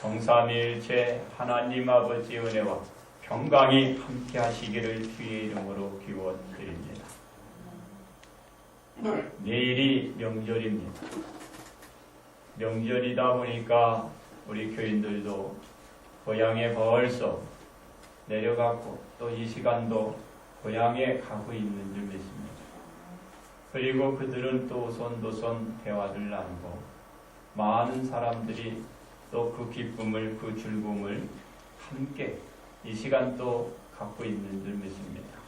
성삼일체 하나님 아버지의 은혜와 평강이 함께 하시기를 주의 이름으로 기원드립니다. 내일이 명절입니다. 명절이다 보니까 우리 교인들도 고향에 벌써 내려갔고 또 이 시간도 고향에 가고 있는 줄 믿습니다. 그리고 그들은 또 오손도손 대화를 나누고 많은 사람들이 또 그 기쁨을 그 즐거움을 함께 이 시간 또 갖고 있는 줄 믿습니다.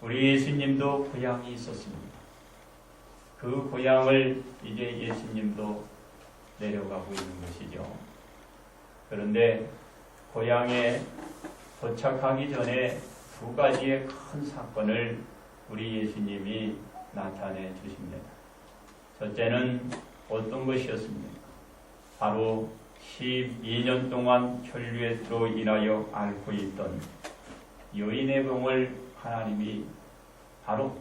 우리 예수님도 고향이 있었습니다. 그 고향을 이제 예수님도 내려가고 있는 것이죠. 그런데 고향에 도착하기 전에 두 가지의 큰 사건을 우리 예수님이 나타내 주십니다. 첫째는 어떤 것이었습니까? 바로 12년 동안 혈류에로 인하여 앓고 있던 여인의 병을 하나님이 바로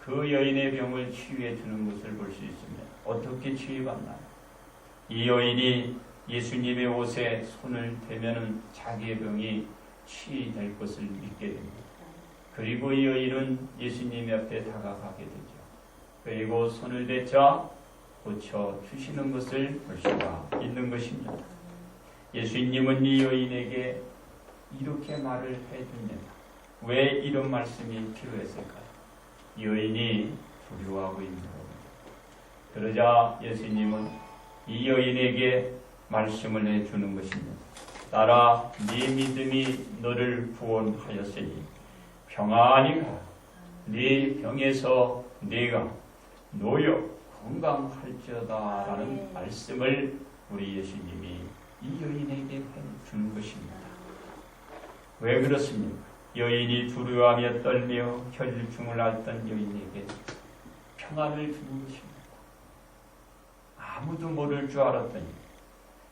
그 여인의 병을 치유해 주는 것을 볼 수 있습니다. 어떻게 치유받나요? 이 여인이 예수님의 옷에 손을 대면은 자기의 병이 치유될 것을 믿게 됩니다. 그리고 이 여인은 예수님 앞에 다가가게 되죠. 그리고 손을 대자 고쳐 주시는 것을 볼 수가 있는 것입니다. 예수님은 이 여인에게 이렇게 말을 해줍니다. 왜 이런 말씀이 필요했을까요? 여인이 두려워하고 있는 겁니다. 그러자 예수님은 이 여인에게 말씀을 해주는 것입니다. 따라 네 믿음이 너를 구원하였으니 평안히 가라. 네 병에서 네가 노여 건강할지어다라는 네. 말씀을 우리 예수님이 이 여인에게 해주는 것입니다. 왜 그렇습니까? 여인이 두려워하며 떨며 혈중을 앓던 여인에게 평안을 주는 것입니다. 아무도 모를 줄 알았더니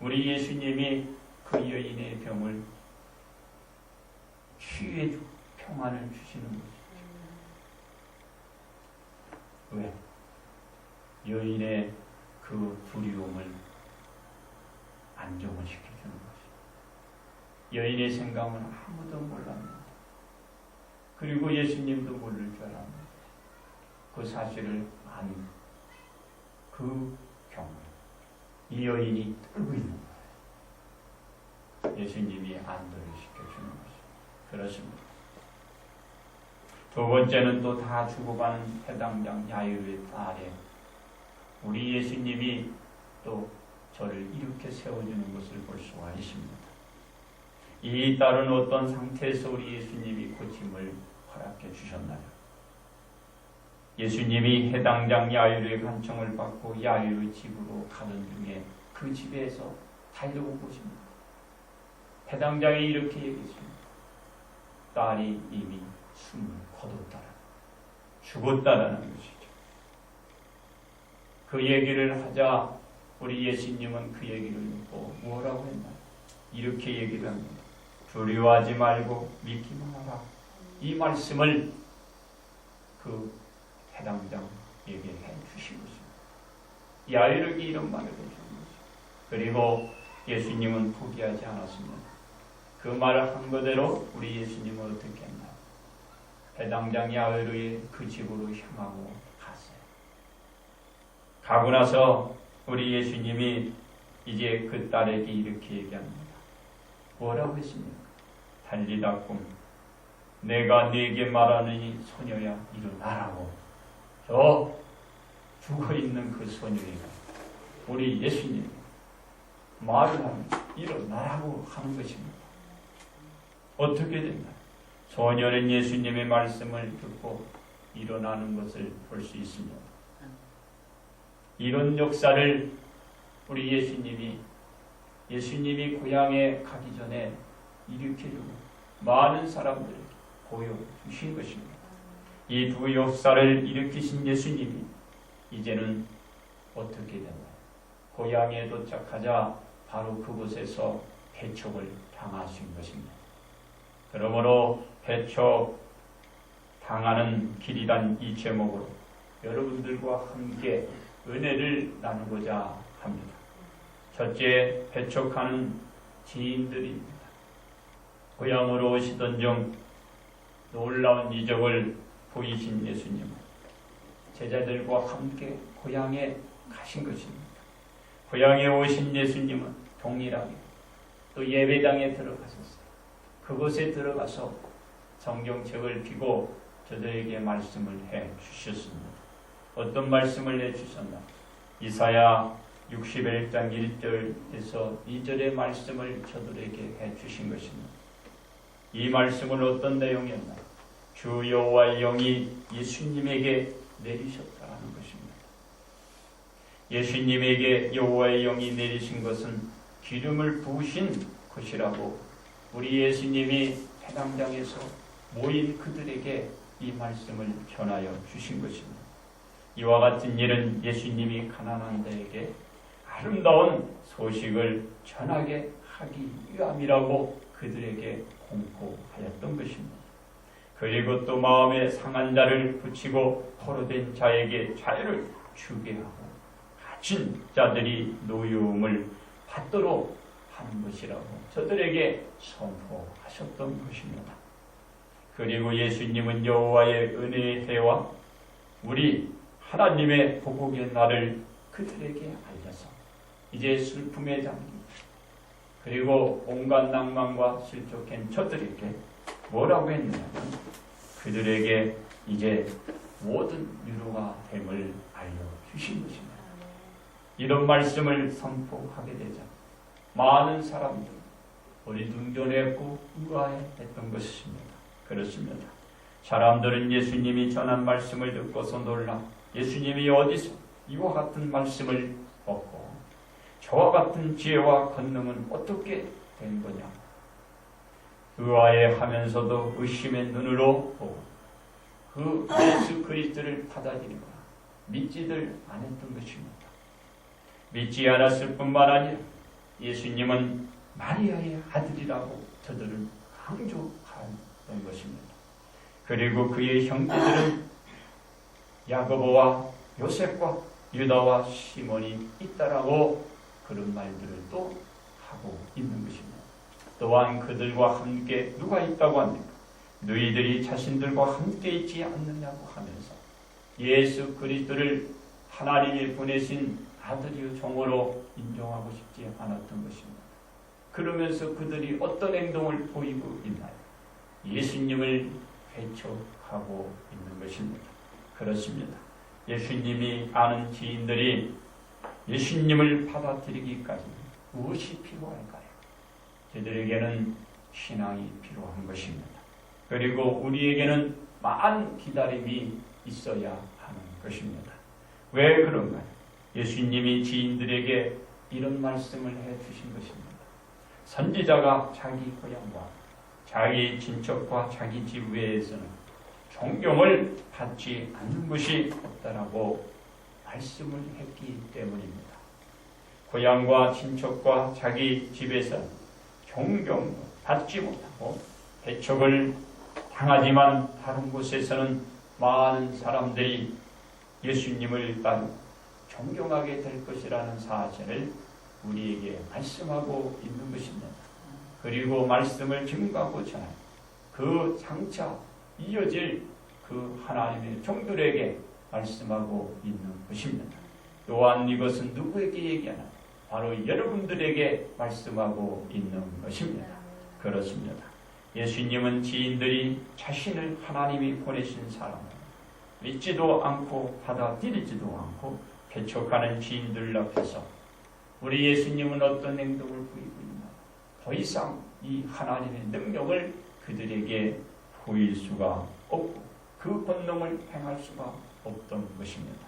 우리 예수님이 그 여인의 병을 치유해 주고 평안을 주시는 것이죠. 왜? 여인의 그 두려움을 안정을 시켜주는 것이죠. 여인의 생각은 아무도 몰랐는데 그리고 예수님도 모를 줄 알았는데 그 사실을 안그 경우 이 여인이 떨고 있는 거예요. 예수님이 안도를 시켜주는 것이죠. 그렇습니다. 두 번째는 또다 죽어가는 해당장 야유의 딸에 우리 예수님이 또 저를 이렇게 세워주는 것을 볼 수가 있습니다. 이 딸은 어떤 상태에서 우리 예수님이 고침을 허락해 주셨나요? 예수님이 해당장 야유의 간청을 받고 야유의 집으로 가는 중에 그 집에서 달려온 것입니다. 해당장이 이렇게 얘기했습니다. 딸이 이미 숨을 거뒀다라 죽었다라는 것이죠. 그 얘기를 하자 우리 예수님은 그 얘기를 듣고 뭐라고 했나? 이렇게 얘기를 합니다. 두려워하지 말고 믿기만 하라. 이 말씀을 그 해당장에게 해 주신 것입니다. 야유르기 이런 말을 해주는 것입니다. 그리고 예수님은 포기하지 않았습니다. 그 말을 한 그대로 우리 예수님은 어떻게 했나요? 해당장 야외로의 그 집으로 향하고. 가고 나서 우리 예수님이 이제 그 딸에게 이렇게 얘기합니다. 뭐라고 했습니까? 달리다 꿈 내가 네게 말하느니 소녀야 일어나라고 저 죽어 있는 그 소녀에게 우리 예수님 말을 하면 일어나라고 하는 것입니다. 어떻게 됐나? 소녀는 예수님의 말씀을 듣고 일어나는 것을 볼 수 있습니다. 이런 역사를 우리 예수님이 예수님이 고향에 가기 전에 일으켜주고 많은 사람들에게 보여 주신 것입니다. 이 두 역사를 일으키신 예수님이 이제는 어떻게 됐나요? 고향에 도착하자 바로 그곳에서 배척을 당하신 것입니다. 그러므로 배척 당하는 길이란 이 제목으로 여러분들과 함께 은혜를 나누고자 합니다. 첫째, 배척하는 지인들입니다. 고향으로 오시던 중 놀라운 이적을 보이신 예수님은 제자들과 함께 고향에 가신 것입니다. 고향에 오신 예수님은 동일하게 또 예배당에 들어가셨어요. 그곳에 들어가서 성경책을 펴고 저들에게 말씀을 해 주셨습니다. 어떤 말씀을 해 주셨나? 이사야 61장 1절에서 2절의 말씀을 저들에게 해 주신 것입니다. 이 말씀은 어떤 내용이었나? 주 여호와의 영이 예수님에게 내리셨다는 것입니다. 예수님에게 여호와의 영이 내리신 것은 기름을 부으신 것이라고 우리 예수님이 해당장에서 모인 그들에게 이 말씀을 전하여 주신 것입니다. 이와 같은 일은 예수님이 가난한 자에게 아름다운 소식을 전하게 하기 위함이라고 그들에게 공포하였던 것입니다. 그리고 또 마음에 상한 자를 붙이고 포로된 자에게 자유를 주게 하고 갇힌 자들이 노여움을 받도록 하는 것이라고 저들에게 선포하셨던 것입니다. 그리고 예수님은 여호와의 은혜의 해와 우리 하나님의 보복의 날을 그들에게 알려서 이제 슬픔에 잠긴 그리고 온갖 낭만과 실족한 저들에게 뭐라고 했느냐면 그들에게 이제 모든 위로가 됨을 알려주신 것입니다. 이런 말씀을 선포하게 되자 많은 사람들 어리둥절했고 의아해했던 것입니다. 그렇습니다. 사람들은 예수님이 전한 말씀을 듣고서 놀라 예수님이 어디서 이와 같은 말씀을 얻고 저와 같은 지혜와 권능은 어떻게 된 거냐? 의아해하면서도 의심의 눈으로 그 예수 그리스도를 받아들이거나 믿지들 않았던 것입니다. 믿지 않았을 뿐만 아니라 예수님은 마리아의 아들이라고 저들은 강조한 것입니다. 그리고 그의 형제들은 야고보와 요셉과 유다와 시몬이 있다라고 그런 말들을 또 하고 있는 것입니다. 또한 그들과 함께 누가 있다고 합니까? 너희들이 자신들과 함께 있지 않느냐고 하면서 예수 그리스도를 하나님이 보내신 아들이요 종으로 인정하고 싶지 않았던 것입니다. 그러면서 그들이 어떤 행동을 보이고 있나요? 예수님을 배척하고 있는 것입니다. 그렇습니다. 예수님이 아는 지인들이 예수님을 받아들이기까지 무엇이 필요할까요? 저들에게는 신앙이 필요한 것입니다. 그리고 우리에게는 많은 기다림이 있어야 하는 것입니다. 왜 그런가요? 예수님이 지인들에게 이런 말씀을 해 주신 것입니다. 선지자가 자기 고향과 자기 친척과 자기 집 외에서는 존경을 받지 않는 것이 없다라고 말씀을 했기 때문입니다. 고향과 친척과 자기 집에서 존경 받지 못하고 배척을 당하지만 다른 곳에서는 많은 사람들이 예수님을 따르고 존경하게 될 것이라는 사실을 우리에게 말씀하고 있는 것입니다. 그리고 말씀을 증거하고 전하는 그 장차 이어질 그 하나님의 종들에게 말씀하고 있는 것입니다. 또한 이것은 누구에게 얘기하나? 바로 여러분들에게 말씀하고 있는 것입니다. 그렇습니다. 예수님은 지인들이 자신을 하나님이 보내신 사람을 믿지도 않고 받아들이지도 않고 배척하는 지인들 앞에서 우리 예수님은 어떤 행동을 보이고 있나? 더 이상 이 하나님의 능력을 그들에게 보일 수가 없고 그 본능을 행할 수가 없던 것입니다.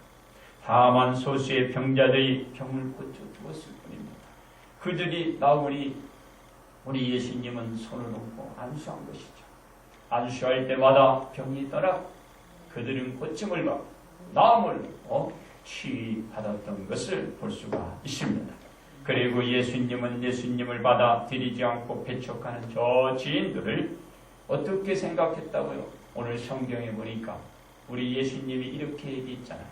다만 소수의 병자들이 병을 고쳐 주었을 뿐입니다. 그들이 나우리 우리 예수님은 손을 얹고 안수한 것이죠. 안수할 때마다 병이 떠나 그들은 고침을 받고 나음을 어, 치받았던 것을 볼 수가 있습니다. 그리고 예수님은 예수님을 받아 들이지 않고 배척하는 저 지인들을 어떻게 생각했다고요? 오늘 성경에 보니까 우리 예수님이 이렇게 얘기했잖아요.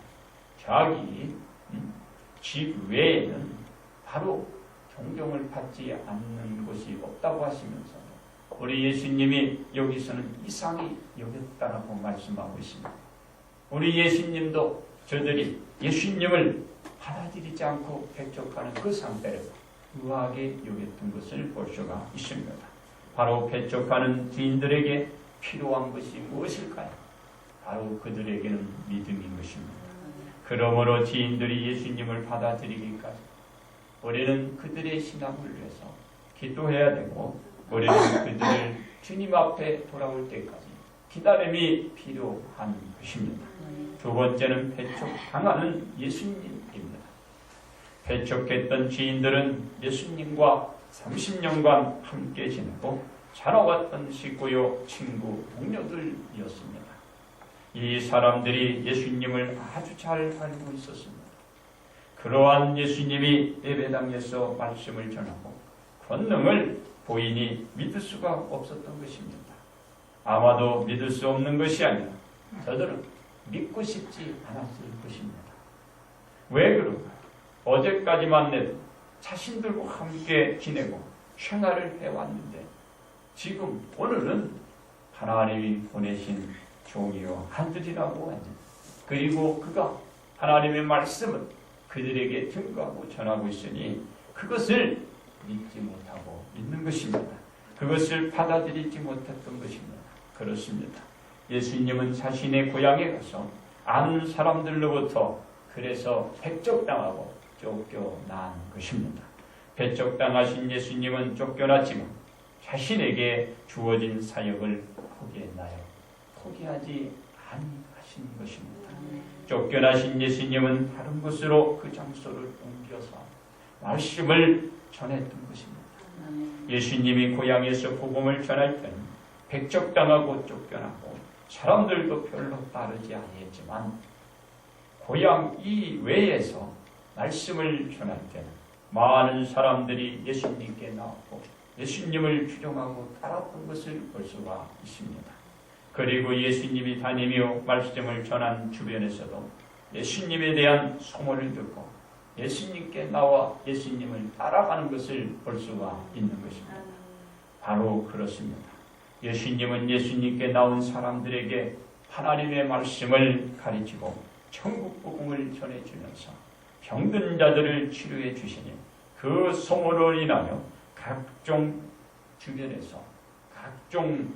자기 음, 집 외에는 바로 존경을 받지 않는 곳이 없다고 하시면서 우리 예수님이 여기서는 이상히 여겼다라고 말씀하고 있습니다. 우리 예수님도 저들이 예수님을 받아들이지 않고 배척하는 그 상태를 의아하게 여겼던 것을 볼 수가 있습니다. 바로 배척하는 주인들에게 필요한 것이 무엇일까요? 바로 그들에게는 믿음인 것입니다. 그러므로 지인들이 예수님을 받아들이기까지 우리는 그들의 신앙을 위해서 기도해야 되고 우리는 그들을 주님 앞에 돌아올 때까지 기다림이 필요한 것입니다. 두 번째는 배척당하는 예수님입니다. 배척했던 지인들은 예수님과 30년간 함께 지내고 자라왔던 식구요 친구 동료들이었습니다. 이 사람들이 예수님을 아주 잘 알고 있었습니다. 그러한 예수님이 예배당에서 말씀을 전하고 권능을 보이니 믿을 수가 없었던 것입니다. 아마도 믿을 수 없는 것이 아니라 저들은 믿고 싶지 않았을 것입니다. 왜 그런가? 어제까지만 해도 자신들과 함께 지내고 생활을 해왔는데 지금 오늘은 하나님이 보내신 종이요 한들이라고 하지. 그리고 그가 하나님의 말씀을 그들에게 증거하고 전하고 있으니 그것을 믿지 못하고 있는 것입니다. 그것을 받아들이지 못했던 것입니다. 그렇습니다. 예수님은 자신의 고향에 가서 아는 사람들로부터 그래서 배척당하고 쫓겨난 것입니다. 배척당하신 예수님은 쫓겨났지만 자신에게 주어진 사역을 포기했나요? 포기하지 아니하신 것입니다. 쫓겨나신 예수님은 다른 곳으로 그 장소를 옮겨서 말씀을 전했던 것입니다. 예수님이 고향에서 복음을 전할 때는 백척당하고 쫓겨나고 사람들도 별로 따르지 아니했지만 고향 이외에서 말씀을 전할 때는 많은 사람들이 예수님께 나왔고 예수님을 추종하고 따랐던 것을 볼 수가 있습니다. 그리고 예수님이 다니며 말씀을 전한 주변에서도 예수님에 대한 소문을 듣고 예수님께 나와 예수님을 따라가는 것을 볼 수가 있는 것입니다. 바로 그렇습니다. 예수님은 예수님께 나온 사람들에게 하나님의 말씀을 가르치고 천국 복음을 전해주면서 병든 자들을 치료해 주시니 그 소문으로 인하여 각종 주변에서 각종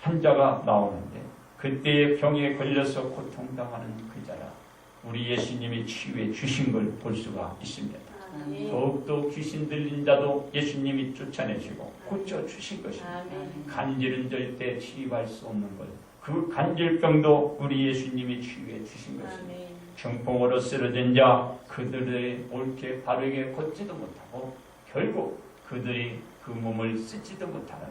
환자가 나오는데 그때의 병에 걸려서 고통당하는 그 자라 우리 예수님이 치유해 주신 걸 볼 수가 있습니다. 더욱더 귀신 들린 자도 예수님이 쫓아내시고 고쳐 주신 것입니다. 간질은 절대 치유할 수 없는 것. 그 간질병도 우리 예수님이 치유해 주신 것입니다. 중풍으로 쓰러진 자 그들의 옳게 바르게 걷지도 못하고 결국 그들이 그 몸을 쓰지도 못하는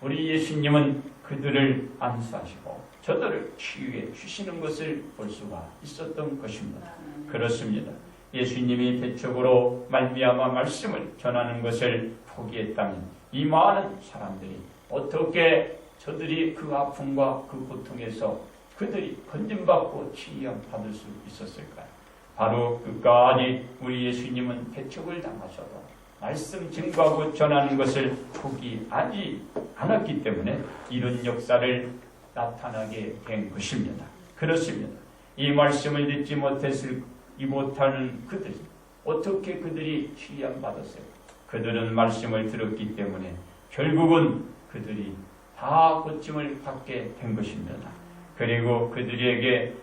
우리 예수님은 그들을 안수하시고 저들을 치유해 주시는 것을 볼 수가 있었던 것입니다. 그렇습니다. 예수님이 대적으로 말미암아 말씀을 전하는 것을 포기했다면 이 많은 사람들이 어떻게 저들이 그 아픔과 그 고통에서 그들이 건진받고 치유함 받을 수 있었을까요? 바로 끝까지 우리 예수님은 대척을 당하셔도 말씀 증거하고 전하는 것을 포기하지 않았기 때문에 이런 역사를 나타나게 된 것입니다. 그렇습니다. 이 말씀을 듣지 못했을 이 못하는 그들이 어떻게 그들이 취함 받았어요? 그들은 말씀을 들었기 때문에 결국은 그들이 다 고침을 받게 된 것입니다. 그리고 그들에게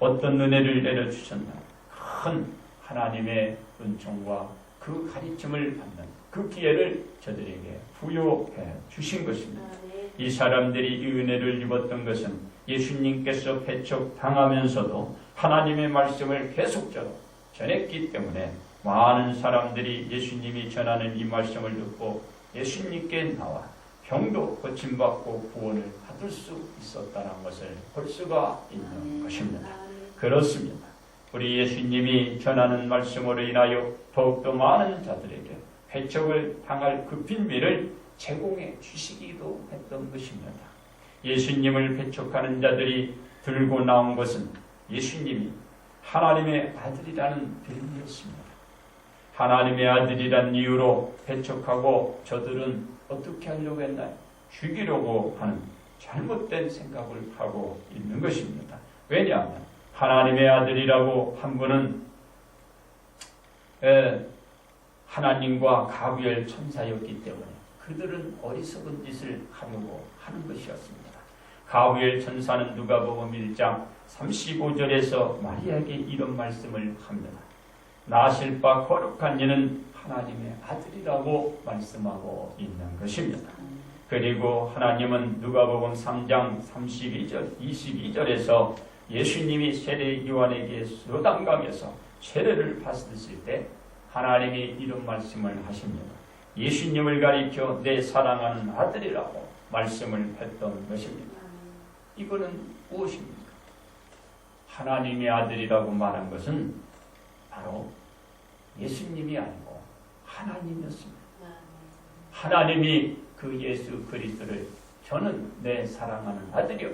어떤 은혜를 내려주셨나? 큰 하나님의 은총과 그 가르침을 받는 그 기회를 저들에게 부여해 주신 것입니다. 이 사람들이 이 은혜를 입었던 것은 예수님께서 배척당하면서도 하나님의 말씀을 계속적으로 전했기 때문에 많은 사람들이 예수님이 전하는 이 말씀을 듣고 예수님께 나와 병도 고침받고 구원을 받을 수 있었다는 것을 볼 수가 있는 것입니다. 그렇습니다. 우리 예수님이 전하는 말씀으로 인하여 더욱더 많은 자들에게 배척을 당할 그 빈미를 제공해 주시기도 했던 것입니다. 예수님을 배척하는 자들이 들고 나온 것은 예수님이 하나님의 아들이라는 비밀이었습니다. 하나님의 아들이란 이유로 배척하고 저들은 어떻게 하려고 했나요? 죽이려고 하는 잘못된 생각을 하고 있는 것입니다. 왜냐하면 하나님의 아들이라고 한 분은 에, 하나님과 가부열 천사였기 때문에 그들은 어리석은 짓을 하려고 하는 것이었습니다. 가부열 천사는 누가복음 1장 35절에서 마리아에게 이런 말씀을 합니다. 나실 바 거룩한 이는 하나님의 아들이라고 말씀하고 있는 것입니다. 그리고 하나님은 누가복음 3장 32절 22절에서 예수님이 세례 요한에게 요단강에서 세례를 받으실 때 하나님이 이런 말씀을 하십니다. 예수님을 가리켜 내 사랑하는 아들이라고 말씀을 했던 것입니다. 이거는 무엇입니까? 하나님의 아들이라고 말한 것은 바로 예수님이 아니고 하나님이었습니다. 하나님이 그 예수 그리스도를 저는 내 사랑하는 아들이요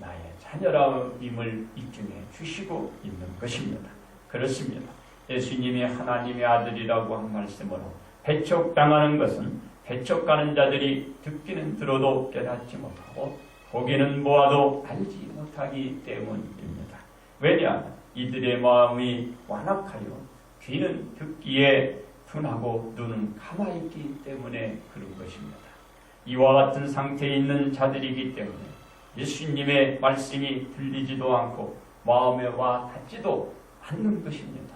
나의 자녀라임을 입증해 주시고 있는 것입니다. 그렇습니다. 예수님이 하나님의 아들이라고 한 말씀으로 배척당하는 것은 배척가는 자들이 듣기는 들어도 깨닫지 못하고 보기는 보아도 알지 못하기 때문입니다. 왜냐? 이들의 마음이 완악하여 귀는 듣기에 둔하고 눈은 가만있기 때문에 그런 것입니다. 이와 같은 상태에 있는 자들이기 때문에 예수님의 말씀이 들리지도 않고 마음에 와 닿지도 않는 것입니다.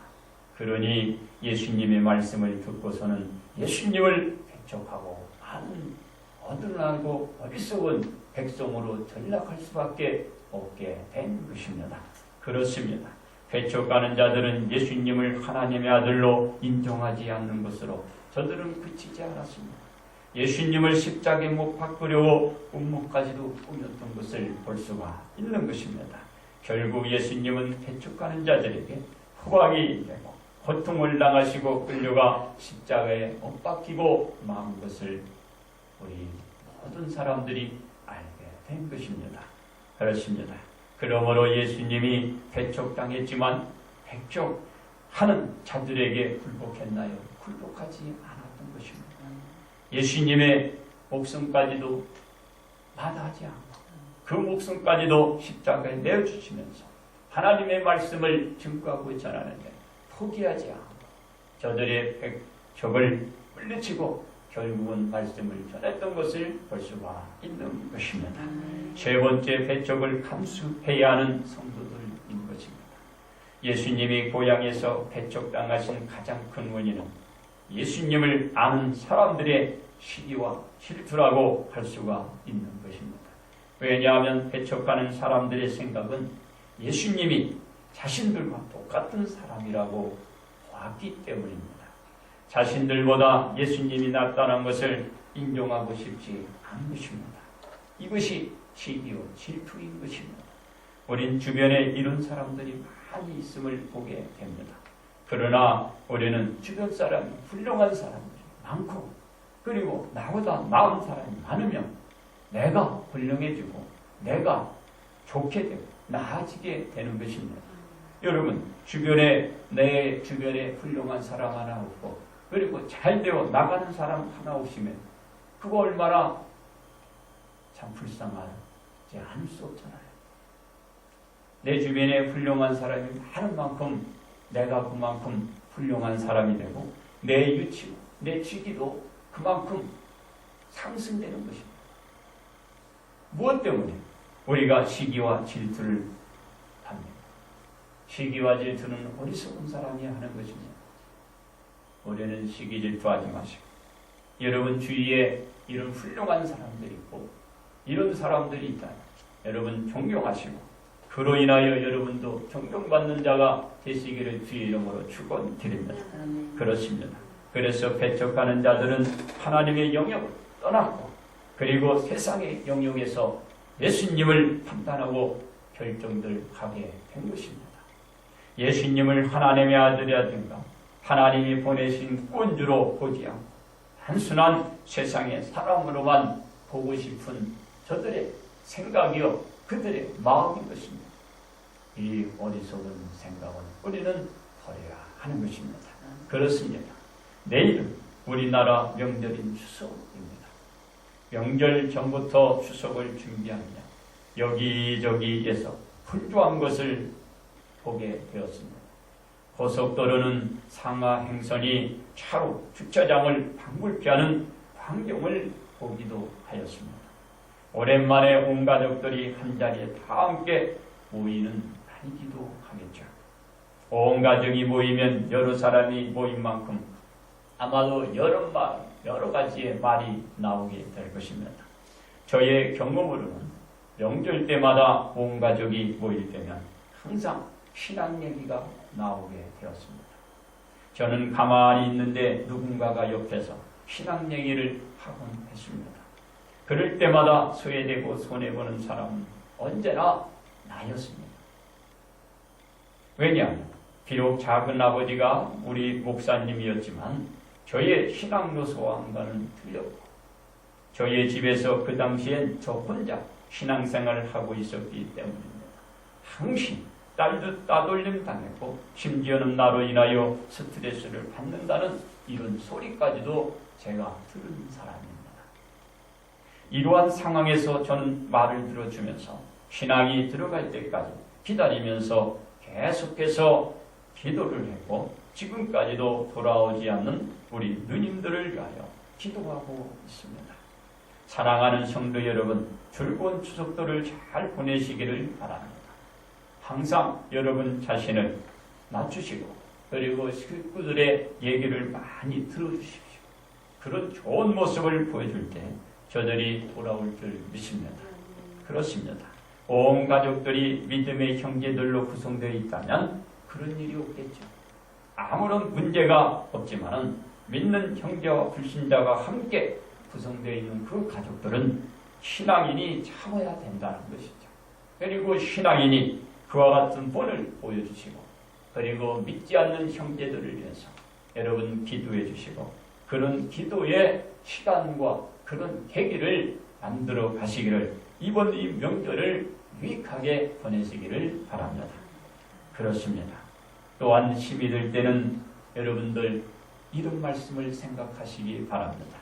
그러니 예수님의 말씀을 듣고서는 예수님을 배척하고 많은 어른하고 어리석은 백성으로 전락할 수밖에 없게 된 것입니다. 그렇습니다. 배척하는 자들은 예수님을 하나님의 아들로 인정하지 않는 것으로 저들은 그치지 않았습니다. 예수님을 십자가에 못 박으려고 꿈목까지도 꾸몄던 것을 볼 수가 있는 것입니다. 결국 예수님은 배척하는 자들에게 후광이 되고 고통을 당하시고 끌려가 십자가에 못 박히고 마은 것을 우리 모든 사람들이 알게 된 것입니다. 그렇습니다. 그러므로 예수님이 배척당했지만 배척하는 자들에게 굴복했나요? 굴복하지 않았던 것입니다. 예수님의 목숨까지도 마다하지 않고 그 목숨까지도 십자가에 내어주시면서 하나님의 말씀을 증거하고 전하는데 포기하지 않고 저들의 백척을 물리치고 결국은 말씀을 전했던 것을 볼 수가 있는 것입니다. 세 번째 배척을 감수해야 하는 성도들인 것입니다. 예수님이 고향에서 배척당하신 가장 큰 원인은 예수님을 아는 사람들의 시기와 질투라고 할 수가 있는 것입니다. 왜냐하면 배척하는 사람들의 생각은 예수님이 자신들과 똑같은 사람이라고 보았기 때문입니다. 자신들보다 예수님이 낫다는 것을 인정하고 싶지 않은 것입니다. 이것이 시기와 질투인 것입니다. 우린 주변에 이런 사람들이 많이 있음을 보게 됩니다. 그러나 우리는 주변 사람이 훌륭한 사람들이 많고 그리고 나보다 나은 사람이 많으면 내가 훌륭해지고 내가 좋게 되고 나아지게 되는 것입니다. 여러분 주변에 내 주변에 훌륭한 사람 하나 없고 그리고 잘 되어 나가는 사람 하나 없으면 그거 얼마나 참 불쌍하지 않을 수 없잖아요. 내 주변에 훌륭한 사람이 많은 만큼 내가 그만큼 훌륭한 사람이 되고 내 유치, 내 직위도 그만큼 상승되는 것입니다. 무엇 때문에? 우리가 시기와 질투를 합니다. 시기와 질투는 어리석은 사람이 하는 것입니다. 우리는 시기 질투하지 마시고 여러분 주위에 이런 훌륭한 사람들이 있고 이런 사람들이 있다. 여러분 존경하시고 그로 인하여 여러분도 존경받는 자가 되시기를 주의 이름으로 축원드립니다. 그렇습니다. 그래서 배척하는 자들은 하나님의 영역을 떠났고 그리고 세상의 영역에서 예수님을 판단하고 결정들 하게 된 것입니다. 예수님을 하나님의 아들이라든가 하나님이 보내신 꾼주로 보지 않고 단순한 세상의 사람으로만 보고 싶은 저들의 생각이요 그들의 마음인 것입니다. 이 어리석은 생각은 우리는 버려야 하는 것입니다. 그렇습니다. 내일은 우리나라 명절인 추석입니다. 명절 전부터 추석을 준비합니다. 여기저기에서 훌륭한 것을 보게 되었습니다. 고속도로는 상하 행선이 차로 주차장을 방불케 하는 광경을 보기도 하였습니다. 오랜만에 온 가족들이 한자리에 다 함께 모이는 날이기도 하겠죠. 온 가족이 모이면 여러 사람이 모인 만큼 아마도 여러 말, 여러 가지의 말이 나오게 될 것입니다. 저의 경험으로는 명절 때마다 온 가족이 모일 때면 항상 신앙 얘기가 나오게 되었습니다. 저는 가만히 있는데 누군가가 옆에서 신앙 얘기를 하곤 했습니다. 그럴 때마다 소외되고 손해보는 사람은 언제나 나였습니다. 왜냐하면 비록 작은 아버지가 우리 목사님이었지만 저의 신앙 요소와는 틀렸고 저의 집에서 그 당시엔 저 혼자 신앙생활을 하고 있었기 때문입니다. 항상 딸도 따돌림 당했고 심지어는 나로 인하여 스트레스를 받는다는 이런 소리까지도 제가 들은 사람입니다. 이러한 상황에서 저는 말을 들어주면서 신앙이 들어갈 때까지 기다리면서 계속해서 기도를 했고 지금까지도 돌아오지 않는 우리 누님들을 위하여 기도하고 있습니다. 사랑하는 성도 여러분, 즐거운 추석도를 잘 보내시기를 바랍니다. 항상 여러분 자신을 낮추시고 그리고 식구들의 얘기를 많이 들어주십시오. 그런 좋은 모습을 보여줄 때 저들이 돌아올 줄 믿습니다. 그렇습니다. 온 가족들이 믿음의 형제들로 구성되어 있다면 그런 일이 없겠죠. 아무런 문제가 없지만은 믿는 형제와 불신자가 함께 구성되어 있는 그 가족들은 신앙인이 참아야 된다는 것이죠. 그리고 신앙인이 그와 같은 본을 보여주시고 그리고 믿지 않는 형제들을 위해서 여러분 기도해 주시고 그런 기도의 시간과 그런 계기를 만들어 가시기를 이번 이 명절을 유익하게 보내시기를 바랍니다. 그렇습니다. 또한 힘이 들 때는 여러분들 이런 말씀을 생각하시기 바랍니다.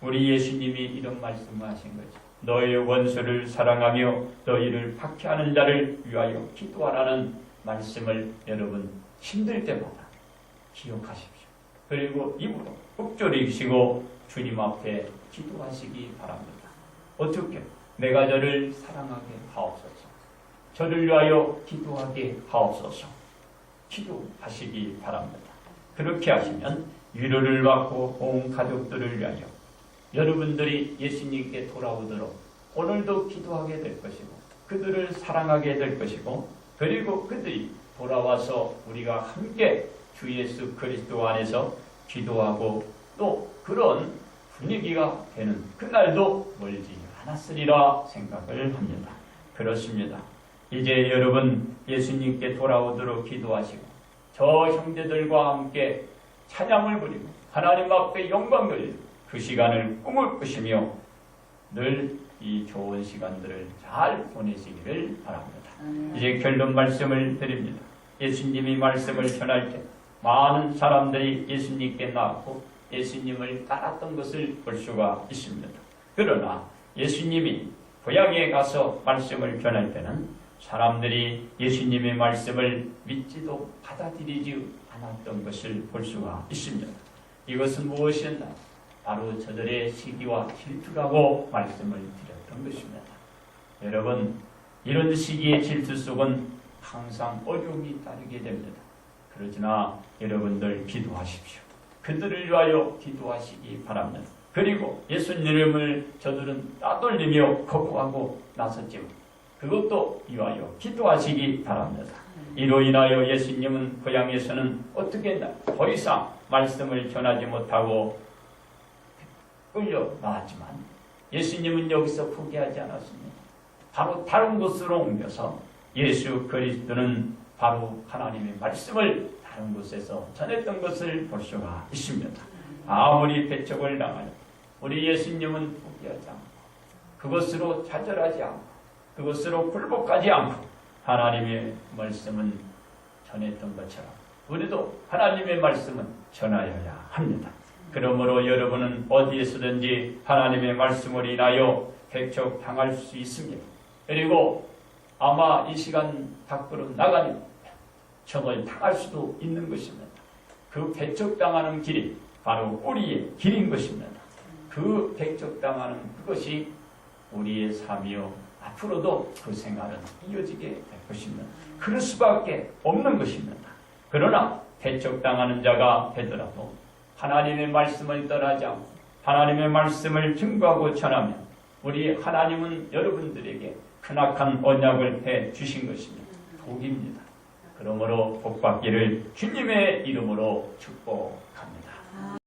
우리 예수님이 이런 말씀을 하신 거죠. 너의 원수를 사랑하며 너희를 박해하는 자를 위하여 기도하라는 말씀을 여러분 힘들 때마다 기억하십시오. 그리고 입으로 읊조리시고 주님 앞에 기도하시기 바랍니다. 어떻게? 내가 저를 사랑하게 하옵소서. 저를 위하여 기도하게 하옵소서. 기도하시기 바랍니다. 그렇게 하시면 위로를 받고 온 가족들을 위하여 여러분들이 예수님께 돌아오도록 오늘도 기도하게 될 것이고 그들을 사랑하게 될 것이고 그리고 그들이 돌아와서 우리가 함께 주 예수 그리스도 안에서 기도하고 또 그런 분위기가 되는 그날도 멀지 않았으리라 생각을 합니다. 그렇습니다. 이제 여러분 예수님께 돌아오도록 기도하시고 저 형제들과 함께 찬양을 부리고 하나님 앞에 영광 돌리는 그 시간을 꿈을 꾸시며 늘 이 좋은 시간들을 잘 보내시기를 바랍니다. 이제 결론 말씀을 드립니다. 예수님이 말씀을 전할 때 많은 사람들이 예수님께 나왔고 예수님을 따랐던 것을 볼 수가 있습니다. 그러나 예수님이 고향에 가서 말씀을 전할 때는 사람들이 예수님의 말씀을 믿지도 받아들이지 않았던 것을 볼 수가 있습니다. 이것은 무엇이었나? 바로 저들의 시기와 질투라고 말씀을 드렸던 것입니다. 여러분, 이런 시기의 질투 속은 항상 어려움이 따르게 됩니다. 그러지나 여러분들 기도하십시오. 그들을 위하여 기도하시기 바랍니다. 그리고 예수님을 저들은 따돌리며 거부하고 나섰지만 그것도 위하여 기도하시기 바랍니다. 이로 인하여 예수님은 고향에서는 어떻게? 더 이상 말씀을 전하지 못하고 끌려 나왔지만 예수님은 여기서 포기하지 않았습니다. 바로 다른 곳으로 옮겨서 예수 그리스도는 바로 하나님의 말씀을 다른 곳에서 전했던 것을 볼 수가 있습니다. 아무리 배척을 당하여 우리 예수님은 포기하지 않고 그것으로 좌절하지 않고 그것으로 굴복하지 않고 하나님의 말씀은 전했던 것처럼 우리도 하나님의 말씀은 전하여야 합니다. 그러므로 여러분은 어디에서든지 하나님의 말씀을 인하여 배척당할 수 있습니다. 그리고 아마 이 시간 밖으로 나가면 적을 당할 수도 있는 것입니다. 그 배척당하는 길이 바로 우리의 길인 것입니다. 그 배척당하는 그것이 우리의 삶이요. 앞으로도 그 생활은 이어지게 될 것입니다. 그럴 수밖에 없는 것입니다. 그러나 배척당하는 자가 되더라도 하나님의 말씀을 떠나지 않고 하나님의 말씀을 증거하고 전하면 우리 하나님은 여러분들에게 크나큰 언약을 해 주신 것입니다. 복입니다. 그러므로 복받기를 주님의 이름으로 축복합니다.